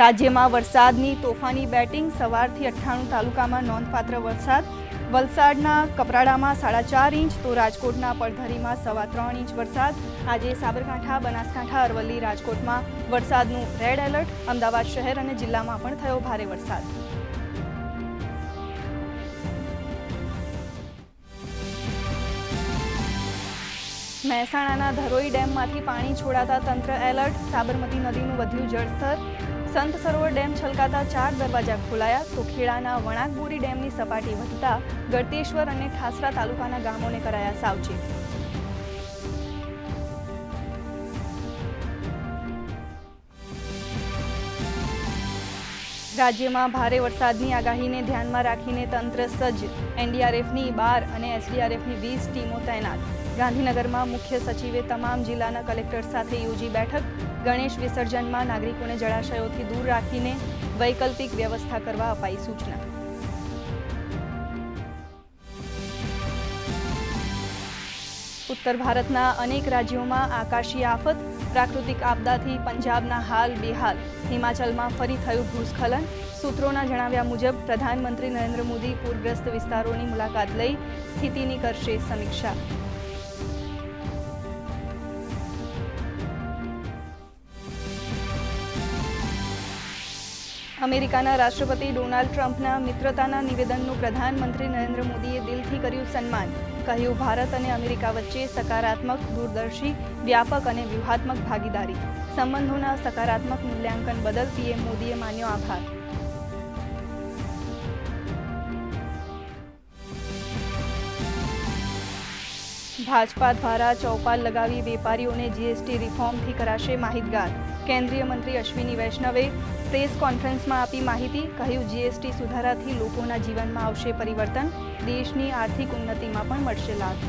રાજ્યમાં વરસાદની તોફાની બેટિંગ સવારથી અઠ્ઠાણું તાલુકામાં નોંધપાત્ર વરસાદ. વલસાડના કપરાડામાં સાડા ચાર ઇંચ તો રાજકોટના પડધરીમાં સવા ત્રણ ઇંચ વરસાદ. આજે સાબરકાંઠા, બનાસકાંઠા, અરવલ્લી, રાજકોટમાં વરસાદનું રેડ એલર્ટ. અમદાવાદ શહેર અને જિલ્લામાં પણ થયો ભારે વરસાદ. મહેસાણાના ધરોઈ ડેમમાંથી પાણી છોડાતા તંત્ર એલર્ટ. સાબરમતી નદીનું વધ્યું જળસ્તર. સંત સરોવર ડેમ છલકાતા ચાર દરવાજા ખોલાયા તો ખેડાના વણાકબોરી ડેમની સપાટી વધતા ગળતેશ્વર અને ઠાસરા તાલુકાના ગામોને કરાયા સાવચેત. રાજ્યમાં ભારે વરસાદની આગાહીને ધ્યાનમાં રાખીને તંત્ર સજ્જ. એનડીઆરએફની બાર અને એસડીઆરએફની વીસ ટીમો તૈનાત. ગાંધીનગરમાં મુખ્ય સચિવે તમામ જિલ્લાના કલેક્ટર સાથે યોજી બેઠક. ગણેશ વિસર્જનમાં નાગરિકોને જળાશયોથી દૂર રાખીને વૈકલ્પિક વ્યવસ્થા કરવા અપાઈ સૂચના. ઉત્તર ભારતના અનેક રાજ્યોમાં આકાશી આફત, પ્રાકૃતિક આપદાથી પંજાબના હાલ બેહાલ. હિમાચલમાં ફરી થયું ભૂસ્ખલન. સૂત્રોના જણાવ્યા મુજબ, પ્રધાનમંત્રી નરેન્દ્ર મોદી પૂરગ્રસ્ત વિસ્તારોની મુલાકાત લઈ સ્થિતિની કરશે સમીક્ષા. અમેરિકાના રાષ્ટ્રપતિ ડોનાલ્ડ ટ્રમ્પના મિત્રતાના નિવેદનનું પ્રધાનમંત્રી નરેન્દ્ર મોદીએ દિલથી કર્યું સન્માન. કહ્યું, ભારત અને અમેરિકા વચ્ચે સકારાત્મક દૂરદર્શી, વ્યાપક અને વ્યૂહાત્મક ભાગીદારી. સંબંધોના સકારાત્મક મૂલ્યાંકન બદલ પીએમ મોદીએ માન્યો આભાર. ભાજપા દ્વારા ચૌપાલ લગાવી વેપારીઓને જીએસટી રિફોર્મથી કરાશે માહિતગાર. કેન્દ્રીય મંત્રી અશ્વિની વૈષ્ણવે પ્રેસ કોન્ફરન્સમાં આપી માહિતી, કહ્યું જીએસટી સુધારાથી લોકોના જીવનમાં આવશે પરિવર્તન, દેશની આર્થિક ઉન્નતિમાં પણ મળશે લાભ.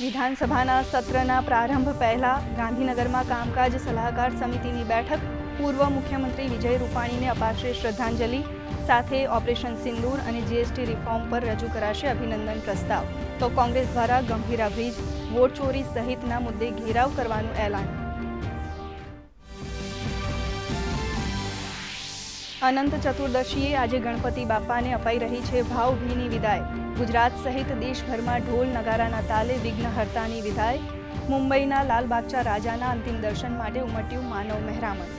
વિધાનસભાના સત્રના પ્રારંભ પહેલા ગાંધીનગરમાં કામકાજ સલાહકાર સમિતિની બેઠક પૂર્વ મુખ્યમંત્રી વિજય રૂપાણીને અપાશે શ્રદ્ધાંજલિ, સાથે ઓપરેશન સિંદૂર અને જીએસટી રિફોર્મ પર રજૂ કરાશે અભિનંદન પ્રસ્તાવ. તો કોંગ્રેસ દ્વારા ગંભીરા બ્રિજ વોટ ચોરી સહિતના મુદ્દે ઘેરાવ કરવાનું એલાન. અનંત ચતુર્દશીએ આજે ગણપતિ બાપાને અપાઈ રહી છે ભાવભીની વિદાય. ગુજરાત સહિત દેશભરમાં ઢોલ નગારાના તાલે વિઘ્નહર્તાની વિદાય. મુંબઈના લાલબાગચા રાજાના અંતિમ દર્શન માટે ઉમટ્યું માનવ મહેરામણ.